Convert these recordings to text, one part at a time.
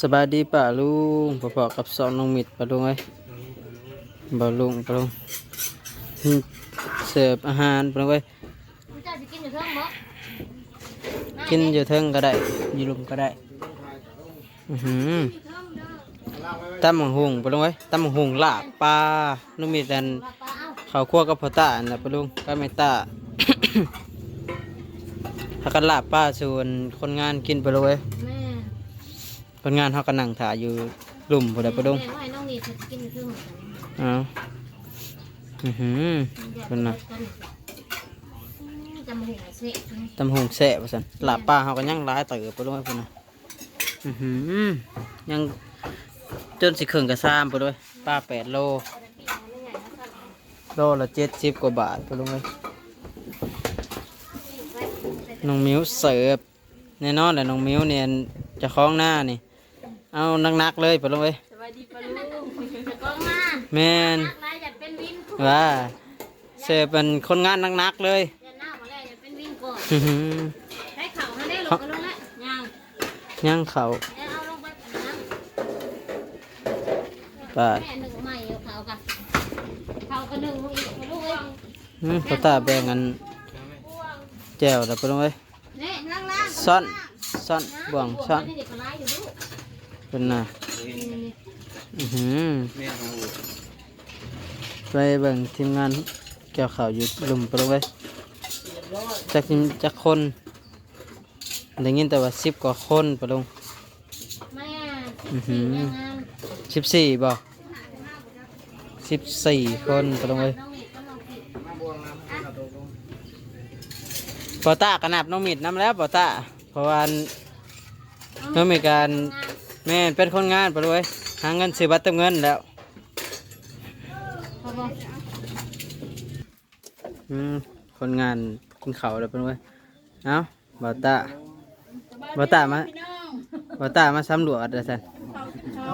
สบายดีป่าลุงพอๆกับสองน้องมิดป่าลุงเอ้ยบ่ลุงป่าลุงอืมเสิร์ฟอาหารป่าลุงเอ้ยเจ้าจะกินอยู่เทิงบ่กินอยู่เทิงก็ได้อยู่ลุมก็ได้อือหือตำมังหุงป่าลุงเอ้ยตำมังหุงลาบปลาน้องมิดอันปลาปลาเอ้าข้าวคั่วกับพอตาอันน่ะป่าลุงก็ไม่ตาถ้ากันลาบป้าส่วนคนงานกินป่าลุงเอ้ยแม่ คนงานเขาก็นั่งถ่ายอยู่หลุมพุ่นแหละป่าลุงแม่ว่าให้น้องนี่จะกินอยู่เทิงเหมือนกันเอาอือหือเป็นน่ะจำหัวเสะตำหงแสะว่าซั่นลาบปลาเขาก็ยังร้ายเติบไปด้วยพุ่นน่ะอือหือยังจนสิครึ่งกระซามไปด้วยปลาแปดโล โลละเจ็ดสิบกว่าบาทไปลงเลยน้องมิ้วเสิร์ฟแน่นอนแหละน้องมิ้วเนี่ยจะคล้องหน้านี่ เอานักๆเลยไปลงเลยสวัสดีปลาลูกจะกล้องมาแมนนักไรอยากเป็นวินว่าเสิร์ฟเป็นคนงานนักๆเลยอย่าหน้ามาแล้วอยากเป็นวินก่อนอื้อหือให้เข่าให้ได้ลงไปลงแล้วยังย่างเขาแล้วเอาลงไปนะปลาแม่หนึ่งใหม่เอาเข่ากันเข่ากันหนึ่งลูกอีกลูกเอ้ยอืมเขาตาแบ่งกันแจวแล้วไปลงเลยนี่ล่างล่างซ่อนซ่อนบ่วงซ่อนนี่เด็กก็ไล่อยู่ลูก เป็นน่ะอือหือไปเบิ่งทีมงานเกี่ยวข่าวอยู่ลุมไปลงเลยจากจากคนได้ยินแต่ว่าสิบกว่าคนไปลงอือหือสิบสี่บ่สิบสี่คนไปลงเลยน้องเอกก็ลองผิดปอต้ากันนับน้องมิดน้ำแล้วปอต้าเพราะว่าน้องมีการ แม่นเป็นคนงานไปเลยหาเงินซื้อบัตรเติมเงินแล้วพอบอกอืมคนงานกินข้าวแล้วไปเลยเอ้าปอต้าปอต้ามาปอต้ามาสำรวจเด้อสัน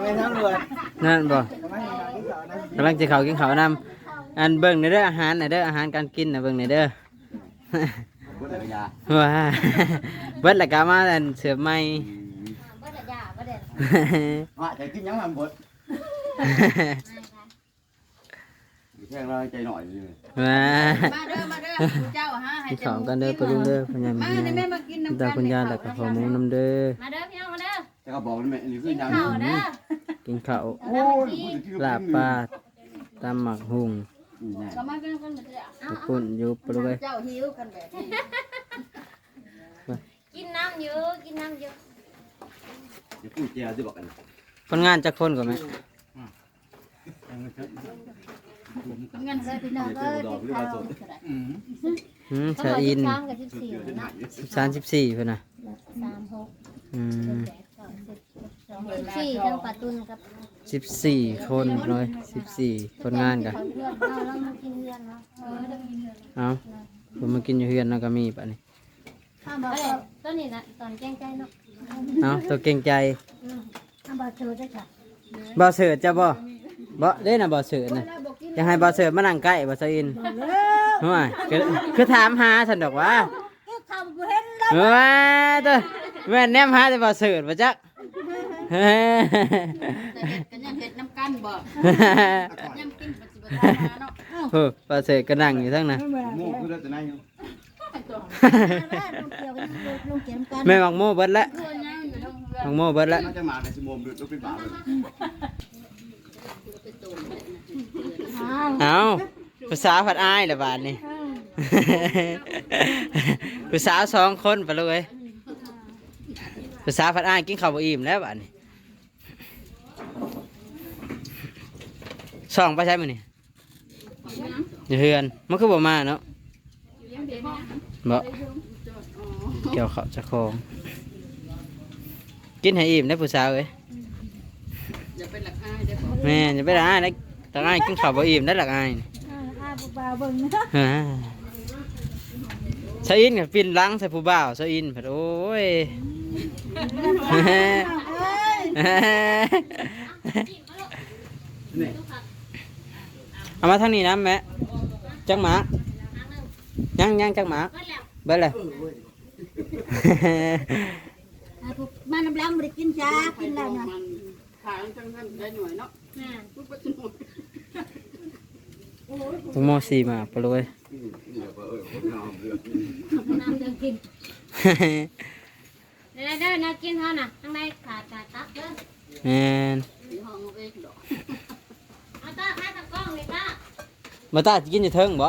ไม่ทั้งรวดนั่นบ่ไม่เห็นหนังที่สอนนะกำลังจะเขากินข้าวนำอันเบิ่งในอยเด้ออาหารในอยเด้ออาหารการกินนะเบิ่งในอยเด้อพุทธยาว้าเบิดและกามาอันเสือใหม่บ่ได้ ยาบ่ได้ว่าจะกินยังมันบดแค่เราใจหน่อยนี่ว้ามาเด้อมาเด้อผู้เจ้าฮะให้กินข้าวกันเด้อปะลุงเด้อคุณยายมามีในแม่มากินน้ำตาคุณยายแล้วก็ขอหมูน้ำเด้อมาเด้อพี่น้องมาเด้อแต่ก็บอกนี่นี่คือยังเข่าเด้อกินข้าวโอ้ยลาบปลาตำหมักหุงก็มากินกันเด้อตะปุ่นอยู่ปะลุงเอ้ยเจ้าหิวกันแบบนี้กินน้ำเยอะกินน้ำเยอะ จะพูดเจ้าจะบอกกันคนงานจักคนก่อนไหมเงินใส่พี่น้องเอ้ยดอกหรือว่าสดอืมก็ชาร้อยอิสินบสามกับสิบสี่เนาะสิบสามสิบสี่เพื่อนน่ะสามหกอืมสิบสี่ทั้งปลาตุนกับสิบสี่คนเลยสิบสี่คนงานกันเพื่อนเอาแล้วมากินเพื่อนเนาะเออเด้อกินเพื่อนเอาผมมากินอยู่เฮือนแล้วก็มีปะนี่ข้าวบอกต้นนี้นะตอนแกงใจเนาะ เอาตัวเก่งใจข้าวบอกเธอได้ค่ะบ่เสิร์ตจ้ะบ่บ่เด้น่ะบ่เสิร์ตน่ะอยากให้บ่เสิร์ตมานั่งใกล้บ่ซะอินว่าคือคือถามหาฉันดอกว่าข้าวบ่เห็นแล้วว่าตัวแม่นแนมหาแต่บ่เสิร์ตบ่จักเฮ้ยกันยังเฮ็ดน้ำกันบ่ยังกินปัจจุบันเนาะโอ้บ่เสิร์ตก็นั่งอยู่ทั้งนั้นโม่คือแต่ไหนอยู่ลุงเกียมกันแม่บักโมเบิดแล้วเพื่อ นยังอยู่ตรงเรือบักโมเบิดแล้วน่าจะมาในสมองดูดลูกเป็นบาเลยเอาภาษาผัดอายละบาทนี่ ภาษาสองคนไปเลยภาษาผัดอายกินข้าวบ่อิ่มแล้วบาทนี่สองไปใช่ไหมอนี่อยู่เฮือนมันคือบ่มาเนาะบ่เกี่ยวข้าวจะคอง กินให้อิ่มได้ผู้สาวเอ้ยอย่าเป็นหลักอายเด้อแม่จะไปละอายได้ตาอายกินข้าวบ่อิ่มได้หลักอายนี่อ้าบุบาเบิ่งนะฮ่าสะอินกับปินหลังใส่ผู้บ่าวสะอินผัดโอ้ยนี่เอามาทางนี้นะแม่จังหมายังยังจังหมาเบิ่งแล้วเบิดเลยอ่าพวก มาน้ำล้างบ่ได้กินจ้ากินแล้วนะมันขายจังนั้นได้หน่วยเนาะแม่ทุกปัจจุบันถึงมสี่มาไปเลยเดี๋ยวก็เออคนงามเลือดน้ำเดินกินเด้อเด้อนากินเท่าน่ะข้างในขาดขาดตับเด้อแมนห้องเองดอกเอาตาให้ตากล้องเลยตามาตาจะกินอยู่เทิงบ่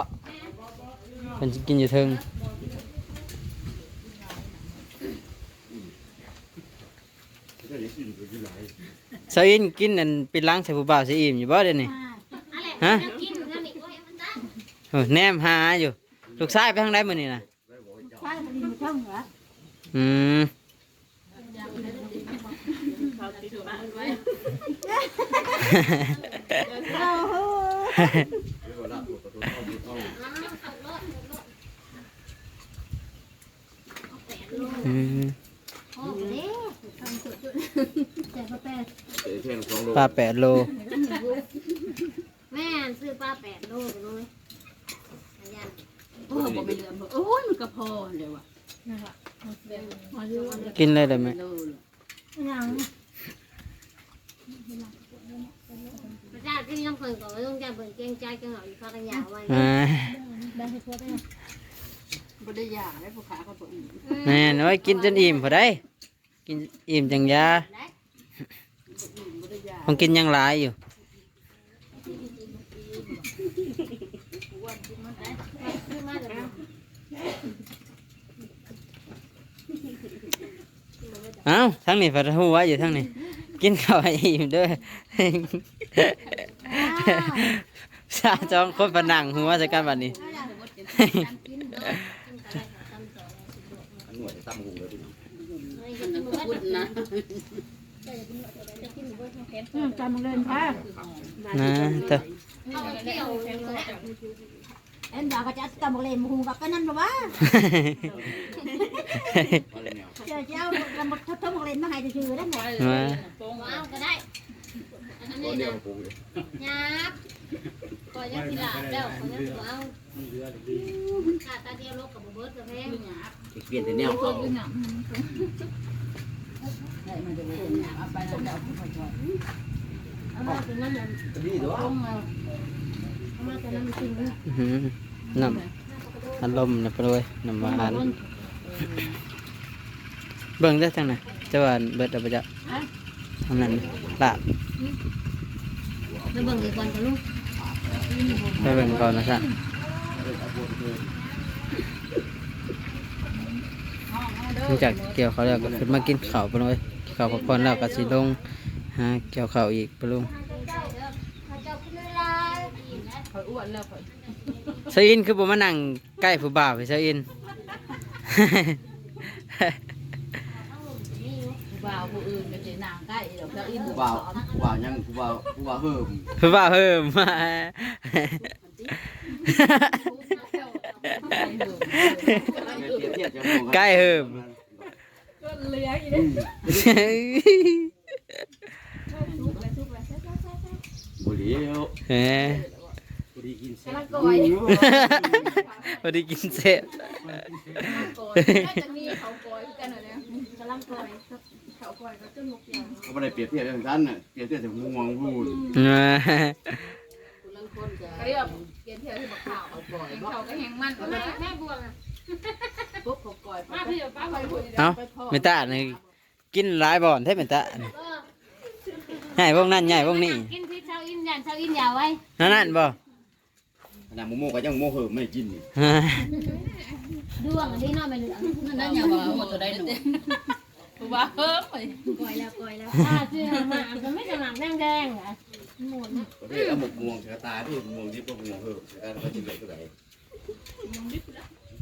เพิ่นสิกินอยู่เทิง ก็ได้กินไปที่ไหน สาวอินกินอันเป็นล้างใส่ผู้บ่าวสิอิ่มอยู่บ่เดี๋ยวนี้อะไรนากินเท่านี้โอ้ยมันตาโอ้ยแนมหาอยู่ ลูกชายไปทางใดมื้อนี้น่ะใช่บ่ได้มาช่องเหรออืมเขาติดบ้านไว้โอ้โหเรียกว่าละตัวตัวเข้าตัวเข้าอืม โอ้เด้ทำสุดจุดแต่พอแปด เตะ แทงสองโลปลาแปดโล แม่ซื้อปลาแปดโลไปเลยอายันโอ้บ่ไม่เหลือบ่โอ้ยมันก็พอเลยว่ะกินเลยได้ไหมโลเลยยังพระเจ้าที่ต้องเพิ่นก่อนว่าต้องการเพิ่นเกรงใจจังหน่อยพากันยาวไว้อ่าบ่ได้ยาได้ผู้ขาเขาบ่อีกแม่นไว้กินจนอิ่มพอได้ กินอิ่มจังยา ได้ บ่ได้ยาต้องกินยังหลายอยู่เอ้าทั้งนี้ฝัดหูไว้อยู่ทั้งนี้ กินข้าวให้อิ่มด้วยชาจองคนประนังหัวใส่กันบันี้อันหน่วยตั้มหูเลยดิ อืมจำมึงเล่นค่ะนะเถอะเอาเที่ยวเอ็นดาก็จะจำมึงเล่นมึงหูกับกันนั่นหรอวะอะไรแนวเจ้าเจ้าจำมึงทบมึงเล่นมาให้จะชื่อได้ไงมาเอาก็ได้อันตัวนี้เดียวนะปูเลยยับก่อนยังสิลาบแล้วก่อนยังสิเอาขาดตาเดียวลกกับบ่เบิดกับแพงเปลี่ยนแต่แนวเขาได้ มันจะบ่เอาไปแล้วเอาไปก่อนเอามาตัวนั้นน่ะดีตัวเอามาตัวนั้นจริงเลยอื้อหือน้ำอารมณ์นะไปเลยน้ำหวานเบิ่งได้ทางไหนจะว่าเบิดเอาไปจะทางนั้นลาบแล้วเบิ่งอีกก่อนกับลูกไปเบิ่งก่อนนะจ๊ะหลังจากเกี่ยวเขาแล้วก็ขึ้นมากินข้าวไปเลย ข้าวพักผ่อนแล้วก็สิลงหาเกี่ยวข้าวอีกไปลุงเขาอ้วนแล้วเขาเซอินคือบ่มานั่งใกล้ผู้บ่าวเซอินผู้บ่าวผู้อื่นก็สินางใกล้ดอกแล้วอีหผู้มู่บ่าวผู้บ่าวยังผู้บ่าวผู้บ่าวเพิ่มผู้บ่าวเพิ่มมาเทีย บเทียบจะมองใกล้เพิ่มบุหรี่เฮ้ยบุหรี่กินเสร็จพอดีกินเสร็จจะมีเขากอยกันน่ะเนี่ยกำลังกอยเขากอยก็จนมุกยางเขาไม่ได้เปรียบเทียบอย่างนั้นน่ะเปรียบเทียบถึงงวงพูดมาเรียบเกียนเที่ยวที่บักข่าวเขากอยเขาก็แหงมันแม่แม่บวงอะ ปุ๊บเขากอยมาพี่ป้าไปคุยเอาเมตานี่กินหลายบ่อนแท้เมตานี่เออใหญ่วงนั้นใหญ่วงนี้กินที่เช้าอินยันเช้าอินยาวไว้นั่นนั่นบ่ขนาดโมโมก็ยังโมเพิ่มไม่กินนี่ฮะดวงอันนี้เนาะไม่เหลืองนั่นนั่นอย่างว่าหมดตัวได้หนูผู้บ่าวเพิ่มไปก่อยแล้วก่อยแล้วอ่าชื่อมามันไม่จะหนักแดงแดงอะหมดนะก็ได้เอาหมกม่วงกระตาที่ม่วงที่พวกม่วงเพิ่มการก็จะเหลือเท่าไหร่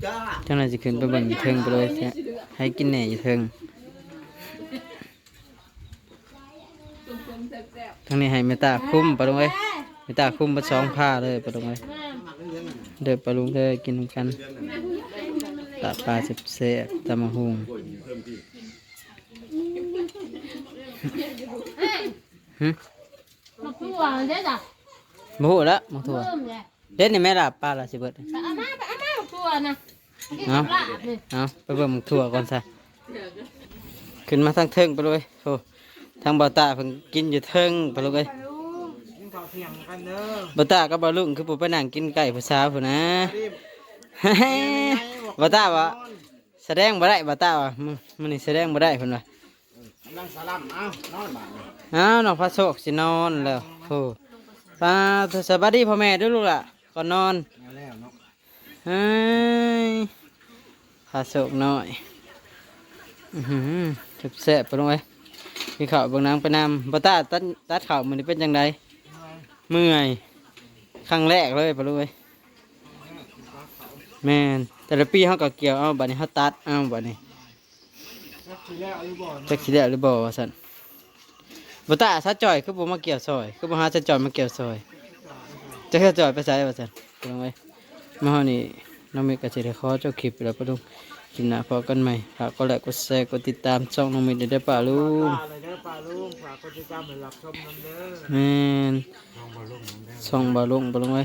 จ้าจังไดสิขึ้นไปเบิ่งเทิงไปเลยแท้ให้กินแหน่อยู่เทิงทางนี้ให้เมตาคุ้มไปลงเอ้ยเมตาคุ้มไปสองผ้าเลยไปลงเอ้ยแม่เดินไปลุงเด้อกินนำกันตาปลาสิบเสบตำมะฮุงเอ้ยหึมาพูดว่าเด็ดอะบ่ฮู้ละมังถั่วเพิ่มเลยเด็ดนี่แม่ล่ะปลาละสิเบิดเอามาเอามาพูดนะกินกั บลาบเลยเอาไปเบิ่งมังถั่วก่อนซะขึ้นมาทางเทิงไปเลยโอ้ทางบ่าวตาเพิ่งกินอยู่เทิงไปเลยกินข้าวเที่ยงกันเด้อบ่าวตากับบ่าวลุงคือผมไปนั่งกินไก่ผู้สาวพุ่นนะบ่าวตาว่าแสดงบ่ได้บ่าวตาว่ามื้อมื้อนี้แสดงบ่ได้เพิ่นว่านั่งสลัมเอ้านอนบ้านอ้าวน้องพระโชคสินอนแล้วโอ้ป้าสวัสดีพ่อแม่เด้วยลูกล่ะก่อนนอน มาแล้วเนาะ เฮ้ย พระโชคน้อยอือหือจุบแซ่บไปลงไว้มีข้าวบางนางไปนำบตาตัดตัดข้าวมันเป็นจังไดเมื่อยครั้งแรกเลยไปลงไว้แมนแต่ละปีเขาก็เกี่ยวเอาบัดนี้เขาตัดเอาบัดนี้รักสิแล้วหรือบ่จักหรือบ่อสันบตาซาจ่อยคือบ่มาเกี่ยวซอยคือบ่หาซาจ่อยมาเกี่ยวซอยจักซาจ่อยไปใส่ว่าซั่นไปลงไว้มาเฮานี่ น้องเมฆก็สิได้ขอเจ้าคลิปไปแล้วปะลุงกินหน้าพอกันใหม่ฝากกดไลค์กดแชร์กดติดตามช่องน้องเมฆได้เด้อป่าลุงปลาเลยเด้อปลาลุงฝากกดติดตามให้รับชมนำเด้อแม่นช่องบ่ลุงบ่ลงไว้